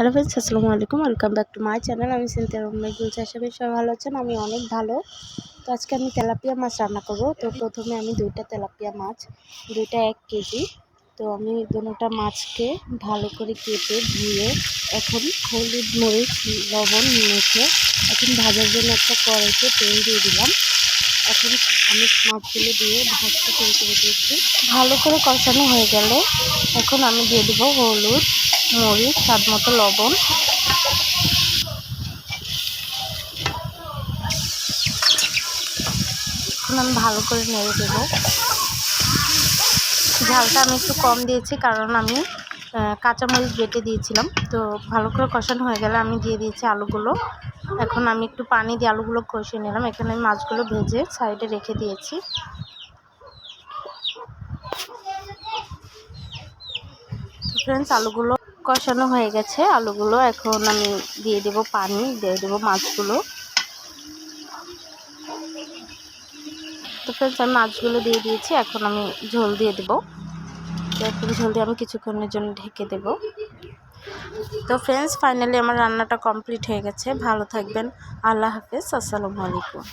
Hello friends আসসালামু আলাইকুম। Welcome back to my channel আমি সিনথিয়া রহমান বলছি, আশা করি সবাই ভালো আছেন। আমি অনেক ভালো। তো আজকে আমি তেলাপিয়া মাছ রান্না করব। তো প্রথমে আমি দুইটা তেলাপিয়া মাছ, দুইটা এক কেজি। তো আমি দুটা মাছকে ভালো করে কেটে ধুয়ে এখন হলুদ মরিচ, লবণ মেখে এখন ভাজার জন্য একটা কড়াইতে তেল দিয়ে দিলাম। এখন আমি মাছগুলো দিয়ে ভাজতে শুরু করে দিয়েছি। ভালো করে কষানো হয়ে গেলে এখন আমি দিয়ে দেবো হলুদ, মরিচ, স্বাদ মতো লবণ। এখন আমি ভালো করে নেড়ে দেবো। ঝালটা আমি একটু কম দিয়েছি কারণ আমি কাঁচামরিচ বেটে দিয়েছিলাম। তো ভালো করে কষানো হয়ে গেলে আমি দিয়ে দিয়েছি আলুগুলো। এখন আমি একটু পানি দিয়ে আলুগুলো কষিয়ে নিলাম। এখানে আমি মাছগুলো ভেজে সাইডে রেখে দিয়েছি। ফ্রেন্ডস আলুগুলো কষানো হয়ে গেছে। আলুগুলো এখন আমি দিয়ে দেব পানি, দিয়ে দেবো মাছগুলো। তো ফ্রেন্ডস আমি মাছগুলো দিয়ে দিয়েছি। এখন আমি ঝোল দিয়ে দেবো। এখন ঝোল দিয়ে আমি কিছুক্ষণের জন্য ঢেকে দেব। তো ফ্রেন্ডস ফাইনালি আমার রান্নাটা কমপ্লিট হয়ে গেছে। ভালো থাকবেন। আল্লাহ হাফেজ। আসসালামু আলাইকুম।